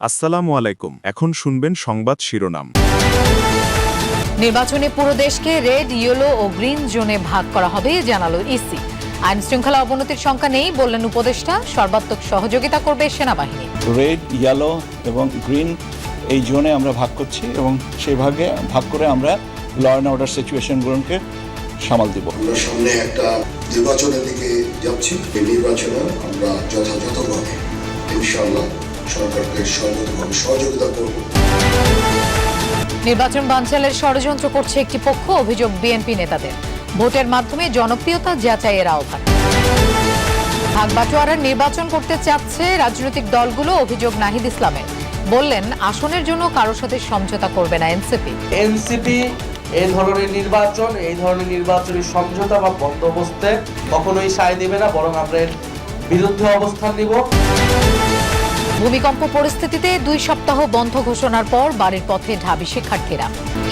আসসালামু আলাইকুম। এখন শুনবেন সংবাদ শিরোনাম। নির্বাচনে পুরো দেশকে রেড ইয়েলো ও গ্রিন জোনে ভাগ করা হবে জানালো ইসি। আইন শৃঙ্খলা অবনতির সংখ্যা নেই বললেন উপদেষ্টা সর্বাত্মক সহযোগিতা করবে সেনাবাহিনী। রেড ইয়েলো এবং গ্রিন এই জোনে আমরা ভাগ করছি এবং সেই ভাগে ভাগ করে আমরা ল অ্যান্ড অর্ডার সিচুয়েশনগুলোকে সামাল দিব। আমরা সামনে একটা নির্বাচনের দিকে যাচ্ছি। এই নির্বাচনে আমরা যথাযথভাবে ইনশাআল্লাহ সরকারকে সর্বতভাবে সহযোগিতা করব। নির্বাচন বানচালের ষড়যন্ত্র করছে একটি পক্ষ অভিযোগ বিএনপি নেতাদের। ভোটের মাধ্যমে জনপ্রিয়তা যাচাইয়ের আহ্বান। ভাগ বাটোয়ারার নির্বাচন করতে চাচ্ছে রাজনৈতিক দলগুলো অভিযোগ নাহিদ ইসলামের। বললেন আসনের জন্য কারোর সাথে সমঝোতা করবে না এনসিপি। এনসিপি এই ধরনের নির্বাচন এই ধরনের নির্বাচনী সমঝোতা বা বন্দোবস্তে কখনোই সায় দেবে না বরং আমরা এর বিরুদ্ধে অবস্থান নিব। ভূমিকম্প পরিস্থিতিতে দুই সপ্তাহ বন্ধ ঘোষণার পর বাড়ির পথে ঢাবি শিক্ষার্থীরা।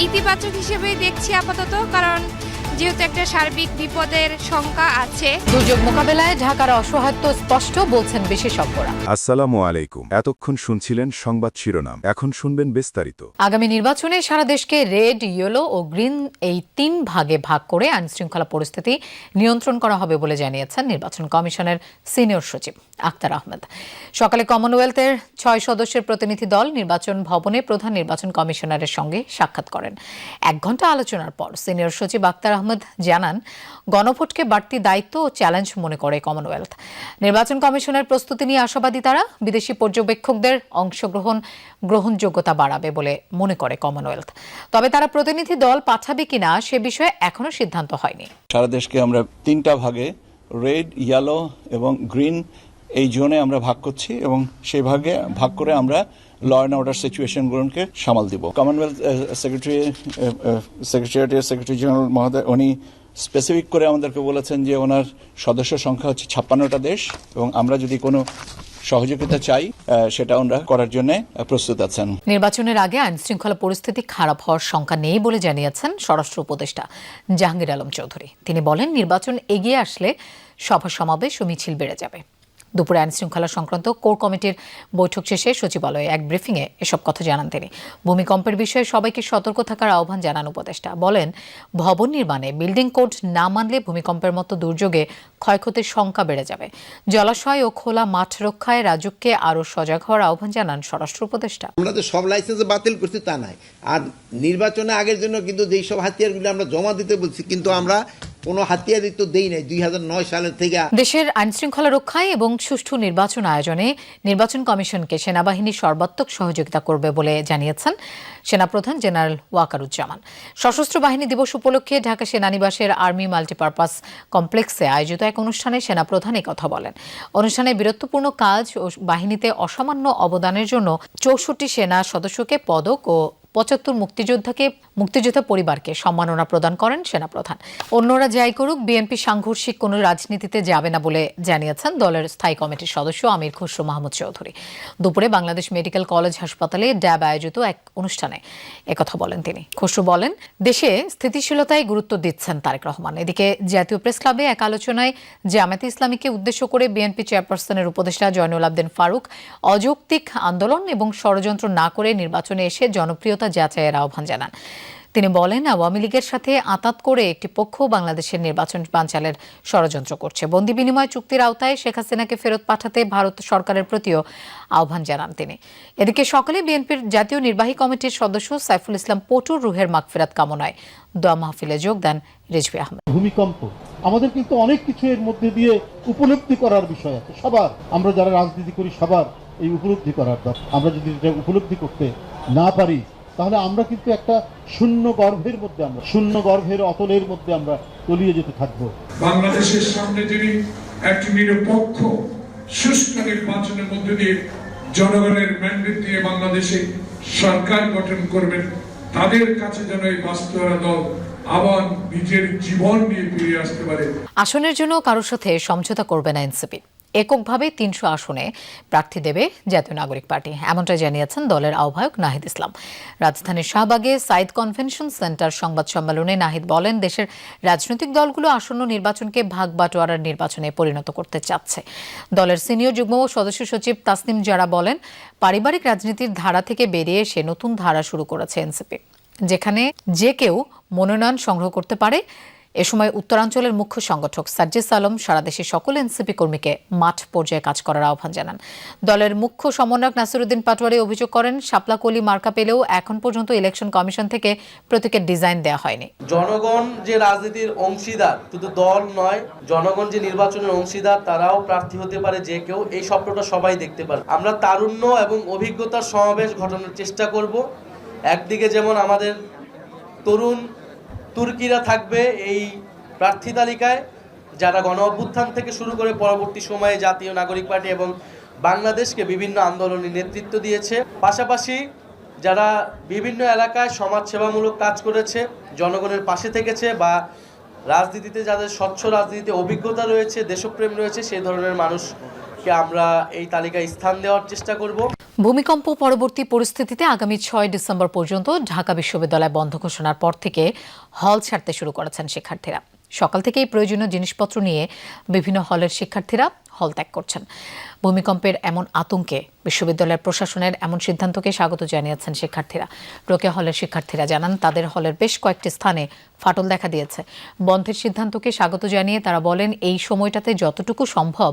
ইতিবাচক হিসেবে দেখছি আপাতত, কারণ যেহেতু একটা সার্বিক বিপদের শঙ্কা আছে। দুর্যোগ মোকাবেলায় ঢাকার অসহায়ত্ব স্পষ্ট বলছেন বিশেষজ্ঞরা। আসসালামু আলাইকুম। এতক্ষণ শুনছিলেন সংবাদ শিরোনাম। এখন শুনবেন বিস্তারিত। আগামী নির্বাচনে সারা দেশকে রেড ইয়েলো ও গ্রিন এই তিন ভাগে ভাগ করে আইন শৃঙ্খলা পরিস্থিতি নিয়ন্ত্রণ করা হবে বলে জানিয়েছেন নির্বাচন কমিশনের সিনিয়র সচিব আক্তার আহমেদ। সকালে কমনওয়েলথের ছয় সদস্যের প্রতিনিধি দল নির্বাচন ভবনে প্রধান নির্বাচন কমিশনারের সঙ্গে সাক্ষাৎ করেন। এক ঘণ্টা আলোচনার পর সিনিয়র সচিব আক্তার আহমেদ জানান, গণভোটকে বাড়তি দায়িত্ব ও চ্যালেঞ্জ মনে করে কমনওয়েলথ নির্বাচন কমিশনের প্রস্তুতি নিয়ে আশাবাদী তারা, বিদেশি পর্যবেক্ষকদের অংশগ্রহণ গ্রহণযোগ্যতা বাড়াবে বলে মনে করে কমনওয়েলথ তবে তারা প্রতিনিধি দল পাঠাবে কিনা সে বিষয়ে এখনও সিদ্ধান্ত হয়নি। সারা দেশকে আমরা তিনটা ভাগে, রেড ইয়েলো এবং গ্রিন এই জোনে আমরা ভাগ করছি এবং সেই ভাগে, ভাগ করে আমরা ল অ্যান্ড অর্ডার সিচুয়েশনগুলোকে সামাল দিব। Commonwealth secretary secretariat secretary general মহোদয়, উনি স্পেসিফিক করে আমাদেরকে বলেছেন যে ওনার সদস্য সংখ্যা হচ্ছে ছাপ্পান্নটা দেশ এবং আমরা যদি কোনো সহযোগিতা চাই সেটা আমরা করার জন্য প্রস্তুত আছেন। নির্বাচনের আগে আইন শৃঙ্খলা পরিস্থিতি খারাপ হওয়ার শঙ্কা নেই বলে জানিয়েছেন স্বরাষ্ট্র উপদেষ্টা জাহাঙ্গীর আলম চৌধুরী। তিনি বলেন, নির্বাচন এগিয়ে আসলে সভা সমাবেশ ও মিছিল বেড়ে যাবে। দুপুরে আইন শৃঙ্খলা সংক্রান্ত কোর কমিটির বৈঠক শেষে সচিবালয়ে এক ব্রিফিংয়ে এসব কথা জানান তিনি। ভূমিকম্পের বিষয়ে সবাইকে সতর্ক থাকার আহ্বান জানান উপদেষ্টা। বলেন, ভবন নির্মাণে বিল্ডিং কোড না মানলে ভূমিকম্পের মতো দুর্যোগে ক্ষয়ক্ষতির সংখ্যা বেড়ে যাবে। জলাশয় ও খোলা মাঠ রক্ষায় রাজুককে আরও সজাগ হওয়ার আহ্বান জানান স্বরাষ্ট্র উপদেষ্টা। আমরা তো সব লাইসেন্স বাতিল করছি তা নাই আর নির্বাচনে আগের জন্য কিন্তু যেই সব হাতিয়ারগুলো আমরা জমা দিতে বলছি, কিন্তু আমরা কোনো হাতিয়ারই তো দেই নাই। দুই সালের থেকে দেশের আইন শৃঙ্খলা রক্ষায় এবং সুষ্ঠু নির্বাচন আয়োজনে নির্বাচন কমিশনকে সেনাবাহিনী সর্বাত্মক সহযোগিতা করবে বলে জানিয়েছেন সেনাপ্রধান জেনারেল ওয়াকারুজ্জামান। সশস্ত্র বাহিনী দিবস উপলক্ষে ঢাকা সেনানিবাসের আর্মি মাল্টিপারপাস কমপ্লেক্সে আয়োজিত এক অনুষ্ঠানে সেনাপ্রধান কথা বলেন। অনুষ্ঠানে বীরত্বপূর্ণ কাজ ও বাহিনীতে অসামান্য অবদানের জন্য চৌষট্টি সেনা সদস্যকে পদক ও পঁচাত্তর মুক্তিযোদ্ধাকে, মুক্তিযোদ্ধা পরিবারকে সম্মাননা প্রদান করেন সেনাপ্রধান। অন্যরা যাই করুক, বিএনপি সাংঘর্ষিক কোনো রাজনীতিতে যাবে না বলে জানিয়েছেন দলের স্থায়ী কমিটির সদস্য আমির খসরু মাহমুদ চৌধুরী। দুপুরে বাংলাদেশ মেডিকেল কলেজ হাসপাতালে ড্যাব আয়োজিত এক অনুষ্ঠানে একথা বলেন তিনি। খসরু বলেন, দেশে স্থিতিশীলতায় গুরুত্ব দিচ্ছেন তারেক রহমান। এদিকে জাতীয় প্রেস ক্লাবে এক আলোচনায় জামায়াতে ইসলামীকে উদ্দেশ্য করে বিএনপি চেয়ারপারসনের উপদেষ্টা জয়নুল আবদিন ফারুক অযৌক্তিক আন্দোলন এবং ষড়যন্ত্র না করে নির্বাচনে এসে জনপ্রিয়তা যাচাইয়ের আহ্বান জানান। তিনি বলেন, আওয়ামী লীগের সাথে আতাত করে একটি পক্ষ বাংলাদেশের নির্বাচন বানচালের ষড়যন্ত্র করছে। বন্দি বিনিময় চুক্তির আওতায় শেখ হাসিনাকে ফেরত পাঠাতে ভারত সরকারের প্রতিও আহ্বান জানান তিনি। এদিকে সকালে বিএনপির জাতীয় নির্বাহী কমিটির সদস্য সাইফুল ইসলাম পটুর রুহের মাগফিরাত কামনায় দোয়া মাহফিলে যোগ দেন রিজভি আহমেদ। ভূমিকম্প, আমাদের কিন্তু অনেক কিছু এর মধ্যে দিয়ে উপলব্ধি করার বিষয় আছে। সবার, আমরা যারা রাজনীতি করি, সবার এই উপলব্ধি করার দরকার। আমরা যদি এটা উপলব্ধি করতে না পারি তাহলে আমরা কিন্তু একটা শূন্য গর্ভের মধ্যে আমরা শূন্য গর্ভের অতলের মধ্যে আমরা তলিয়ে যেতে থাকব। বাংলাদেশের সামনে তিনি একটি নিরপেক্ষ সুষ্ঠু নির্বাচনের মধ্য দিয়ে জনগণের ম্যান্ডেট দিয়ে বাংলাদেশে সরকার গঠন করবেন তাদের কাছে যেন এই বাস্তবরা দল আবার নিজের জীবন নিয়ে ফিরে আসতে পারে। আসনের জন্য কারোর সাথে সমঝোতা করবে না এনসিপি। এককভাবে তিনশো আসনে প্রার্থী দেবে জাতীয় নাগরিক পার্টি। এমনটাই জানিয়েছেন দলের আহ্বায়ক নাহিদ ইসলাম। রাজধানীর শাহবাগে সাইদ কনভেনশন সেন্টার সংবাদ সম্মেলনে নাহিদ বলেন, দেশের রাজনৈতিক দলগুলো আসন্ন নির্বাচনকে ভাগ বাটোয়ারার নির্বাচনে পরিণত করতে চাচ্ছে। দলের সিনিয়র যুগ্ম সদস্য সচিব তাসনিম জারা বলেন, পারিবারিক রাজনীতির ধারা থেকে বেরিয়ে এসে নতুন ধারা শুরু করেছে এনসিপি, যেখানে যে কেউ মনোনয়ন সংগ্রহ করতে পারে এ সময় উত্তরাঞ্চলের মুখ্য সংগঠক সাজ্জিস আলম সারা দেশের সকল এনসিপি কর্মীকে মাঠ পর্যায়ে কাজ করার আহ্বান জানান। দলের মুখ্য সমন্বয়ক নাসিরুদ্দিন পাটোয়ারি অভিযোগ করেন, শাপলাকলি মার্কা পেলেও এখন পর্যন্ত ইলেকশন কমিশন থেকে প্রতীকের ডিজাইন দেওয়া হয়নি। জনগণ যে রাজনীতির অংশীদার, শুধু দল নয়, জনগণ যে নির্বাচনের অংশীদার, তারাও প্রার্থী হতে পারে যে কেউ। এই স্বপ্নটা সবাই দেখতে পারে। আমরা তারুণ্য এবং অভিজ্ঞতার সমাবেশ ঘটানোর চেষ্টা করব। একদিকে যেমন আমাদের তরুণ তুর্কিরা থাকবে এই প্রার্থী তালিকায়, যারা গণ অভ্যুত্থান থেকে শুরু করে পরবর্তী সময়ে জাতীয় নাগরিক পার্টি এবং বাংলাদেশকে বিভিন্ন আন্দোলনে নেতৃত্ব দিয়েছে। পাশাপাশি যারা বিভিন্ন এলাকায় সমাজসেবামূলক কাজ করেছে, জনগণের পাশে থেকেছে বা রাজনীতিতে যাদের স্বচ্ছ রাজনীতিতে অভিজ্ঞতা রয়েছে, দেশপ্রেম রয়েছে, সেই ধরনের মানুষকে আমরা এই তালিকায় স্থান দেওয়ার চেষ্টা করব। ভূমিকম্প পরবর্তী পরিস্থিতিতে আগামী ছয় ডিসেম্বর পর্যন্ত ঢাকা বিশ্ববিদ্যালয় বন্ধ ঘোষণার পর থেকে হল ছাড়তে শুরু করেছেন শিক্ষার্থীরা। সকাল থেকেই প্রয়োজনীয় জিনিসপত্র নিয়ে বিভিন্ন হলের শিক্ষার্থীরা হল ত্যাগ করছেন। ভূমিকম্পের এমন আতঙ্কে বিশ্ববিদ্যালয়ের প্রশাসনের এমন সিদ্ধান্তকে স্বাগত জানিয়েছেন শিক্ষার্থীরা। রোকেয়া হলের শিক্ষার্থীরা জানান, তাদের হলের বেশ কয়েকটি স্থানে ফাটল দেখা দিয়েছে। বন্ধের সিদ্ধান্তকে স্বাগত জানিয়ে তারা বলেন, এই সময়টাতে যতটুকু সম্ভব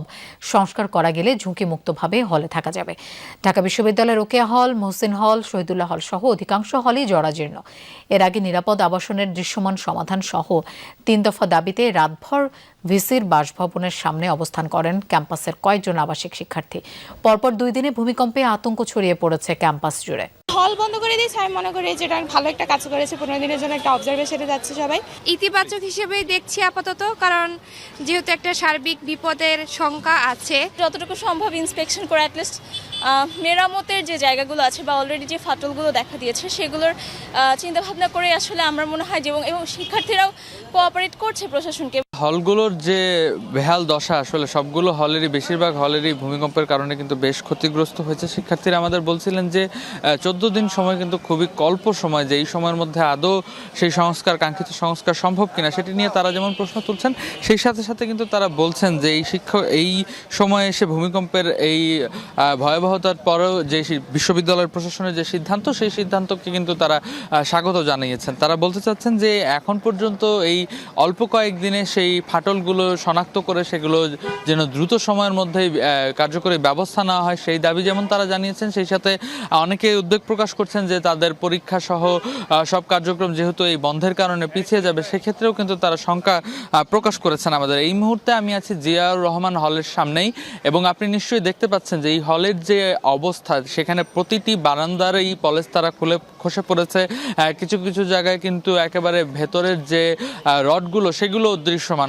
সংস্কার করা গেলে ঝুঁকিমুক্তভাবে হলে থাকা যাবে। ঢাকা বিশ্ববিদ্যালয়ের রোকেয়া হল, মোহসিন হল, শহীদুল্লাহ হল সহ অধিকাংশ হলই জরাজীর্ণ। এর আগে নিরাপদ আবাসনের দৃশ্যমান সমাধান সহ তিন দফা দাবিতে রাতভর ভিসির বাসভবনের সামনে অবস্থান করেন ক্যাম্পাসের কয়েকজন আবাসিক শিক্ষার্থী। পরপর দুই দিনে ভূমিকম্পে আতঙ্ক ছড়িয়ে পড়েছে ক্যাম্পাস জুড়ে। হল বন্ধ করে দিয়েছে আমি মনে করি যেটা ভালো একটা কাজ করেছে পনেরো দিনের জন্য একটা অবজারভেশনে যাচ্ছে সবাই। ইতিবাচক হিসেবেই দেখছি আপাতত কারণ যেহেতু একটা সার্বিক বিপদের শঙ্কা আছে। যতটুকু সম্ভব ইন্সপেকশন করে অ্যাটলিস্ট মেরামতের যে জায়গাগুলো আছে বা অলরেডি যে ফাটলগুলো দেখা দিয়েছে সেগুলোর চিন্তা ভাবনা করে আসলে আমার মনে হয় এবং এবং শিক্ষার্থীরাও কোঅপারেট করছে প্রশাসনকে। হলগুলোর যে বেহাল দশা আসলে সবগুলো হলেরই বেশিরভাগ হলেরই ভূমিকম্পের কারণে কিন্তু বেশ ক্ষতিগ্রস্ত হয়েছে। শিক্ষার্থীরা আমাদের বলছিলেন যে চোদ্দ দিন সময় কিন্তু খুবই কল্প সময় যে এই সময়ের মধ্যে আদৌ সেই সংস্কার কাঙ্ক্ষিত সংস্কার সম্ভব কিনা সেটি নিয়ে তারা যেমন প্রশ্ন তুলছেন সেই সাথে সাথে কিন্তু তারা বলছেন যে এই শিক্ষক এই সময়ে এসে ভূমিকম্পের এই আহ, ভয়াবহতার পরেও যে বিশ্ববিদ্যালয়ের প্রশাসনের যে সিদ্ধান্ত, সেই সিদ্ধান্তকে কিন্তু তারা স্বাগত জানিয়েছেন। তারা বলতে চাচ্ছেন যে এখন পর্যন্ত এই অল্প কয়েকদিনে সেই ফাটলগুলো শনাক্ত করে সেগুলো যেন দ্রুত সময়ের মধ্যেই কার্যকরী ব্যবস্থা নেওয়া হয়, সেই দাবি যেমন তারা জানিয়েছেন, সেই সাথে অনেকে উদ্বেগ প্রকাশ করছেন যে তাদের পরীক্ষা সহ সব কার্যক্রম যেহেতু এই বন্ধের কারণে পিছিয়ে যাবে, সেক্ষেত্রেও কিন্তু তারা শঙ্কা প্রকাশ করেছেন আমাদের। এই মুহূর্তে আমি আছি জিয়াউর রহমান হলের সামনেই এবং আপনি নিশ্চয়ই দেখতে পাচ্ছেন যে এই হলের যে অবস্থা, সেখানে প্রতিটি বারান্দার এই পলেস্তারা খুলে খসে পড়েছে। কিছু কিছু জায়গায় কিন্তু একেবারে ভেতরের যে রডগুলো সেগুলো দৃশ্যমান।